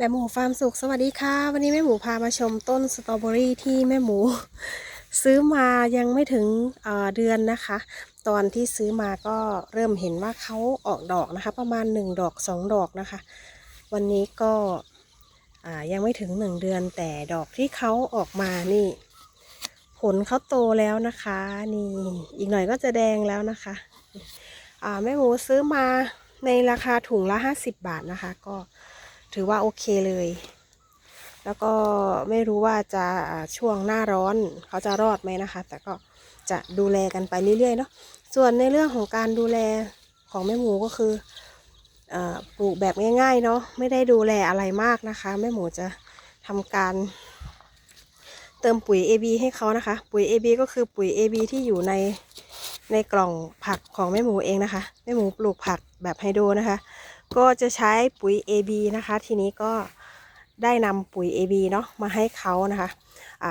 แม่หมูฟาร์มสุขสวัสดีค่ะ วันนี้แม่หมูพามาชมต้นสตรอเบอรี่ที่แม่หมู ซื้อมายังไม่ถึงเเดือนนะคะ ตอนที่ซื้อมาก็เริ่มเห็นว่าเขาออกดอกนะคะ ประมาณ 1 ดอก 2 ดอกนะคะ วันนี้ก็ยังไม่ถึง 1 เดือนแต่ดอกที่เขาออกมานี่ ผลเขาโตแล้วนะคะนี่อีกหน่อยก็จะแดงแล้วนะคะแม่หมูซื้อมาในราคาถุงละ 50 บาทนะคะ ก็ ถือว่าโอเคเลย แล้วก็ไม่รู้ว่าจะช่วงหน้าร้อนเขาจะรอดไหมนะคะ แต่ก็จะดูแลกันไปเรื่อยๆเนาะส่วนในเรื่องของการดูแลของแม่หมูก็คืออปลูกแบบง่าย ๆ เนาะไม่ได้ดูแลอะไรมากนะคะแม่หมูจะทำการเติมปุ๋ย AB ให้เขานะคะ ปุ๋ย AB ก็คือปุ๋ย AB ที่อยู่ในในกล่องผักของแม่หมูเองนะคะ แม่หมูปลูกผักแบบไฮโดรนะคะ ก็จะใช้ปุ๋ย AB นะคะ ทีนี้ก็ได้นำปุ๋ย AB เนาะมาให้เขานะคะ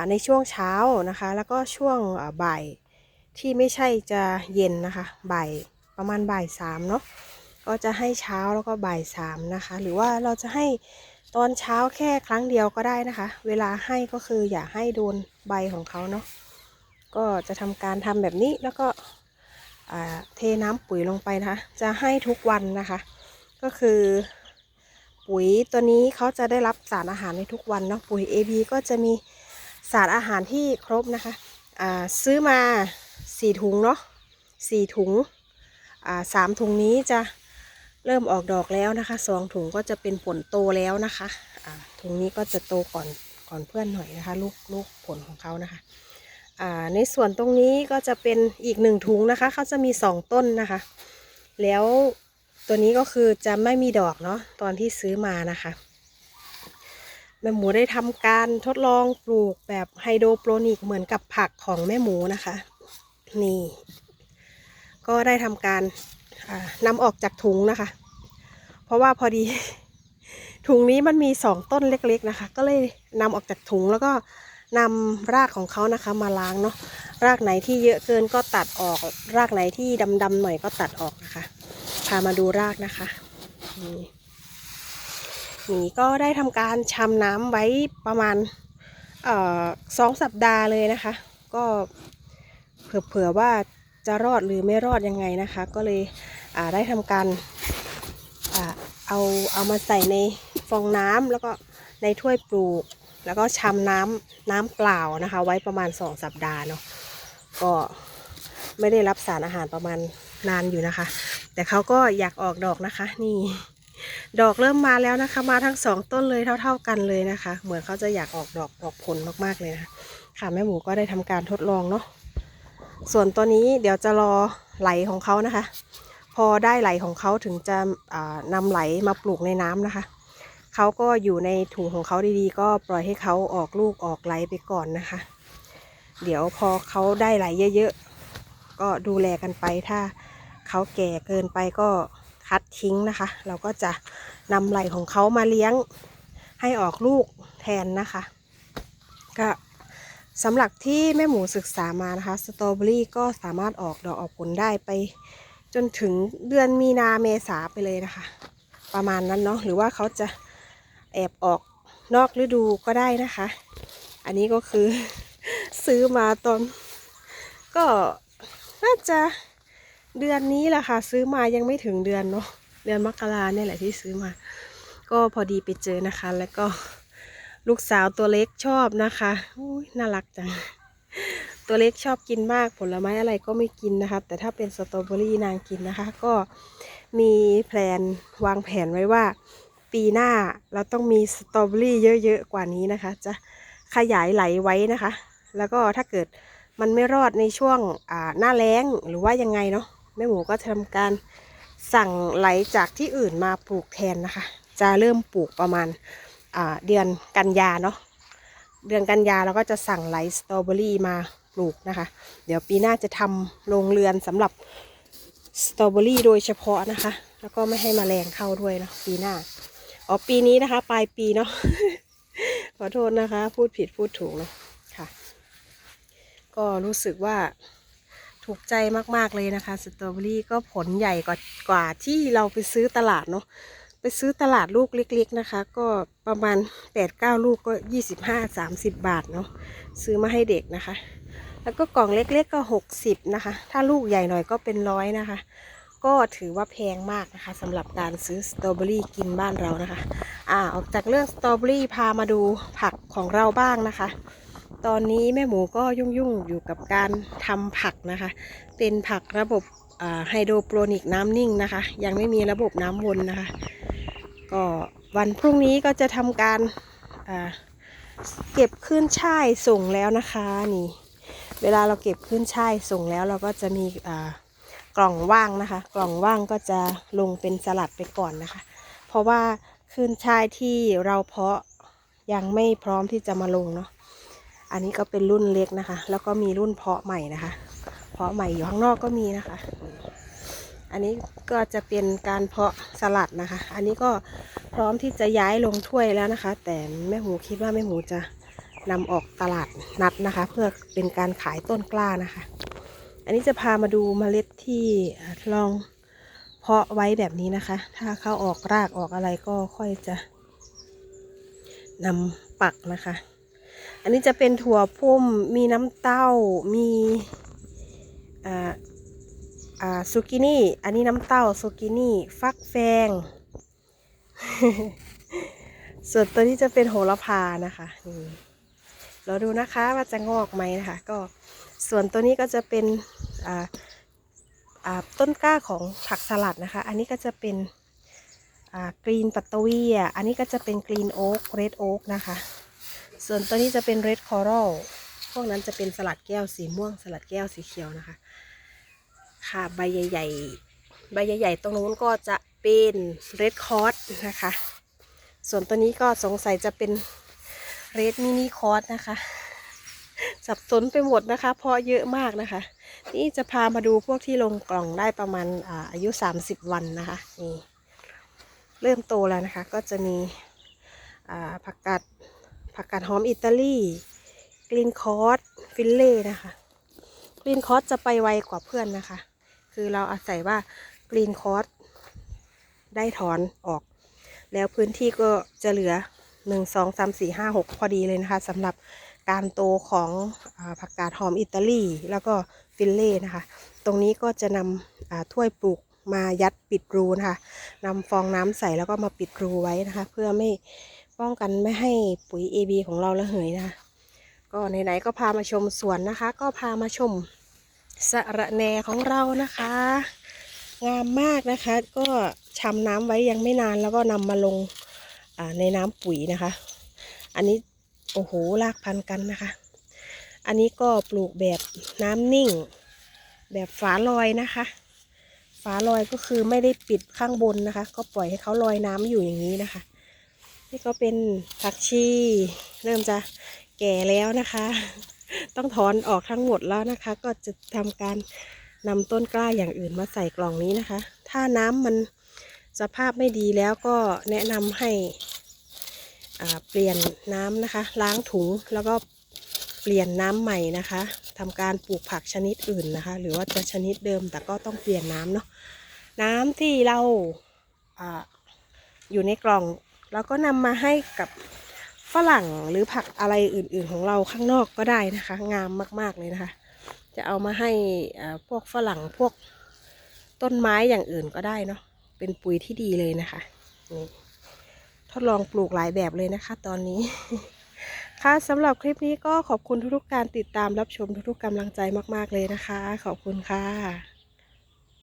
ในช่วงเช้านะคะ แล้วก็ช่วงบ่ายที่ไม่ใช่จะเย็นนะคะบ่ายประมาณบ่ายสามเนาะก็จะให้เช้าแล้วก็บ่ายสามนะคะ หรือว่าเราจะให้ตอนเช้าแค่ครั้งเดียวก็ได้นะคะ เวลาให้ก็คืออย่าให้โดนใบของเขาเนาะก็จะทำการทำแบบนี้แล้วก็เทน้ำปุ๋ยลงไปนะคะ จะให้ทุกวันนะคะ ก็คือ ปุ๋ยตัวนี้เขาจะได้รับสารอาหารในทุกวันเนาะปุ๋ย AB ก็จะมีสารอาหารที่ครบนะคะซื้อมาสี่ถุงเนาะสี่ถุงสามถุงนี้จะเริ่มออกดอกแล้วนะคะสองถุงก็จะเป็นผลโตแล้วนะคะถุงนี้ก็จะโตก่อนก่อนเพื่อนหน่อยนะคะ ลูกลูกผลของเขานะคะอ่าในส่วนตรงนี้ก็จะเป็นอีกหนึ่งถุงนะคะเขาจะมีสองต้นนะคะ แล้ว ตัวนี้ก็คือจะไม่มีดอกเนาะตอนที่ซื้อมานะคะแม่หมูได้ทำการทดลองปลูกแบบไฮโดรโปรนิกเหมือนกับผักของแม่หมูนะคะ นี่ ก็ได้ทำการนำออกจากถุงนะคะ เพราะว่าพอดี ถุงนี้มันมีสองต้นเล็กๆนะคะ ก็เลยนำออกจากถุงแล้วก็นำรากของเขานะคะมาล้างเนาะรากไหนที่เยอะเกินก็ตัดออก รากไหนที่ดำๆหน่อยก็ตัดออกนะคะ พามาดูรากนะคะนี่นี่ก็ได้ทำการชำน้ำไว้ประมาณออสองสัปดาห์เลยนะคะ ก็เผื่อว่าจะรอดหรือไม่รอดยังไงนะคะ ก็เลยได้ทำการอเอาเอามาใส่ในฟองน้ำแล้วก็ในถ้วยปลูก แล้วก็ชำน้ำน้ำเปล่านะคะ ไว้ประมาณสองสัปดาห์เนาะก็ไม่ได้รับสารอาหารประมาณนานอยู่นะคะ แต่เขาก็อยากออกดอกนะคะ นี่ ดอกเริ่มมาแล้วนะคะ มาทั้งสองต้นเลยเท่า ๆกันเลยนะคะ เหมือนเขาจะอยากออกดอกออกผลมากๆเลยนะค่ะแม่หมูก็ได้ทำการทดลองเนาะส่วนตัวนี้เดี๋ยวจะรอไหลของเขานะคะ พอได้ไหลของเขาถึงจะอ่านำไหลมาปลูกในน้ำนะคะเขาก็อยู่ในถุงของเขาดีๆ ก็ปล่อยให้เขาออกลูกออกไหลไปก่อนนะคะ เดี๋ยวพอเขาได้ไหลเยอะๆก็ดูแลกันไปถ้า เขาแก่เกินไปก็คัดทิ้งนะคะ เราก็จะนำไหลของเขามาเลี้ยงให้ออกลูกแทนนะคะ ก็สำหรับที่แม่หมูศึกษามานะคะสตรอเบอรี่ก็สามารถออกดอกออกผลได้ไป จนถึงเดือนมีนาเมษาไปเลยนะคะ ประมาณนั้นเนาะหรือว่าเขาจะแอบออกนอกฤดูก็ได้นะคะ อันนี้ก็คือซื้อมาตอน ก็น่าจะ เดือนนี้แหละค่ะ ซื้อมายังไม่ถึงเดือนเนาะเดือนมกราเนี่ยแหละที่ซื้อมา ก็พอดีไปเจอนะคะ แล้วก็ลูกสาวตัวเล็กชอบนะคะอุ้ยน่ารักจัง ตัวเล็กชอบกินมากผลไม้อะไรก็ไม่กินนะคะ แต่ถ้าเป็นสตรอเบอรี่นางกินนะคะ ก็มีแผนวางแผนไว้ว่า ปีหน้าเราต้องมีสตรอเบอรี่เยอะๆกว่านี้นะคะ จะขยายไหลไว้นะคะ แล้วก็ถ้าเกิดมันไม่รอดในช่วงหน้าแล้งหรือว่ายังไงเนาะ แม่หมูก็จะทำการสั่งไหลจากที่อื่นมาปลูกแทนนะคะ จะเริ่มปลูกประมาณเดือนกันยาเนาะเดือนกันยาเราก็จะสั่งไหลสตรอเบอรี่มาปลูกนะคะ เดี๋ยวปีหน้าจะทำโรงเรือนสำหรับสตรอเบอรี่โดยเฉพาะนะคะ แล้วก็ไม่ให้แมลงเข้าด้วยเนาะปีหน้าอ๋อปีนี้นะคะ ปลายปีเนาะขอโทษนะคะ พูดผิดพูดถูกเนาะค่ะ ก็รู้สึกว่า ถูกใจมากๆเลยนะคะสตรอเบอรี่ก็ผลใหญ่กว่ากว่าที่เราไปซื้อตลาดเนาะไปซื้อตลาดลูกเล็ก ๆนะคะ ก็ประมาณ 8-9 ลูกก็ 25-30 บาทเนาะซื้อมาให้เด็กนะคะ แล้วก็กล่องเล็กๆก็ 60 นะคะ ถ้าลูกใหญ่หน่อยก็เป็นร้อยนะคะ ก็ถือว่าแพงมากนะคะสำหรับการซื้อสตรอเบอรี่กินบ้านเรานะคะ อ่าออกจากเรื่องสตรอเบอรี่พามาดูผักของเราบ้างนะคะ ตอนนี้แม่หมูก็ยุ่งๆอยู่กับการทำผักนะคะ เป็นผักระบบไฮโดรโปรนิกน้ำนิ่งนะคะ ยังไม่มีระบบน้ำวนนะคะ ก็วันพรุ่งนี้ก็จะทำการเก็บขึ้นช่ายส่งแล้วนะคะนี่ เวลาเราเก็บขึ้นช่ายส่งแล้วเราก็จะมีกล่องว่างนะคะ กล่องว่างก็จะลงเป็นสลัดไปก่อนนะคะ เพราะว่าขึ้นช่ายที่เราเพาะยังไม่พร้อมที่จะมาลงเนาะ อันนี้ก็เป็นรุ่นเล็กนะคะ แล้วก็มีรุ่นเพาะใหม่นะคะ เพาะใหม่อยู่ข้างนอกก็มีนะคะ อันนี้ก็จะเป็นการเพาะสลัดนะคะ อันนี้ก็พร้อมที่จะย้ายลงถ้วยแล้วนะคะ แต่แม่หมูคิดว่าแม่หมูจะนำออกตลาดนัดนะคะ เพื่อเป็นการขายต้นกล้านะคะ อันนี้จะพามาดูเมล็ดที่ลองเพาะไว้แบบนี้นะคะ ถ้าเขาออกรากออกอะไรก็ค่อยจะนำปักนะคะ อันนี้จะเป็นถั่วพุ่ม มีน้ำเต้า มีอ่าอ่าซูกินี่ อันนี้น้ำเต้าซูกินี่ ฟักแฟง ส่วนตัวนี้จะเป็นโหระพานะคะนี่เราดูนะคะว่าจะงอกไหมนะคะ ก็ส่วนตัวนี้ก็จะเป็นอ่าอ่าต้นกล้าของผักสลัดนะคะ อันนี้ก็จะเป็นอ่ากรีนปัตตวียอันนี้ก็จะเป็นกรีนโอ๊กเรดโอ๊กนะคะ ส่วนตัวนี้จะเป็นเรดคอรัลพวกนั้นจะเป็นสลัดแก้วสีม่วง สลัดแก้วสีเขียวนะคะ ค่ะใบใหญ่ ๆ ใบใหญ่ ๆ ตรงนู้นก็จะเป็นเรดคอร์สนะคะ ส่วนตัวนี้ก็สงสัยจะเป็นเรดมินิคอร์สนะคะ สับสนไปหมดนะคะ เพราะเยอะมากนะคะ นี่จะพามาดูพวกที่ลงกล่องได้ประมาณอาอายุ 30 วันนะคะนี่เริ่มโตแล้วนะคะ ก็จะมีผักกาด ผักกาดหอมอิตาลีกรีนคอร์สฟิลเล่นะคะกรีนคอร์สจะไปไวกว่าเพื่อนนะคะ คือเราอาศัยว่ากรีนคอร์สได้ถอนออก แล้วพื้นที่ก็จะเหลือ1 2 3 4 5 6พอดีเลยนะคะสำหรับการโตของอผักกาดหอมอิตาลีแล้วก็ฟิลเล่นะคะ ตรงนี้ก็จะนำถ้วยปลูกมายัดปิดรูนะคะนำฟองน้ำใส่แล้วก็มาปิดรูไว้นะคะ เพื่อไม่ ป้องกันไม่ให้ปุ๋ย AB ของเราระเหยนะคะก็ไหนๆก็พามาชมสวนนะคะ ก็พามาชมสะระแหนของเรานะคะ งามมากนะคะ ก็ชำน้ำไว้ยังไม่นานแล้วก็นำมาลงในน้ำปุ๋ยนะคะ อันนี้โอ้โหรากพันกันนะคะ อันนี้ก็ปลูกแบบน้ำนิ่ง แบบฝาลอยนะคะฝาลอยก็คือไม่ได้ปิดข้างบนนะคะ ก็ปล่อยให้เขาลอยน้ำอยู่อย่างนี้นะคะ นี่ก็เป็นผักชีเริ่มจะแก่แล้วนะคะ ต้องถอนออกทั้งหมดแล้วนะคะ ก็จะทำการนำต้นกล้าอย่างอื่นมาใส่กล่องนี้นะคะ ถ้าน้ำมันสภาพไม่ดีแล้วก็แนะนำให้เปลี่ยนน้ำนะคะ ล้างถุงแล้วก็เปลี่ยนน้ำใหม่นะคะทำการปลูกผักชนิดอื่นนะคะ หรือว่าจะชนิดเดิมแต่ก็ต้องเปลี่ยนน้ำเนาะน้ำที่เราอ่าอยู่ในกล่อง เราก็นำมาให้กับฝรั่งหรือผักอะไรอื่นๆของเราข้างนอกก็ได้นะคะ งามมากๆเลยนะคะ จะเอามาให้พวกฝรั่งพวกต้นไม้อย่างอื่นก็ได้เนาะเป็นปุ๋ยที่ดีเลยนะคะนี่ทดลองปลูกหลายแบบเลยนะคะ ตอนนี้ ค่ะสำหรับคลิปนี้ก็ขอบคุณทุกๆการติดตามรับชมทุกๆกำลังใจมาก ๆเลยนะคะ ขอบคุณค่ะ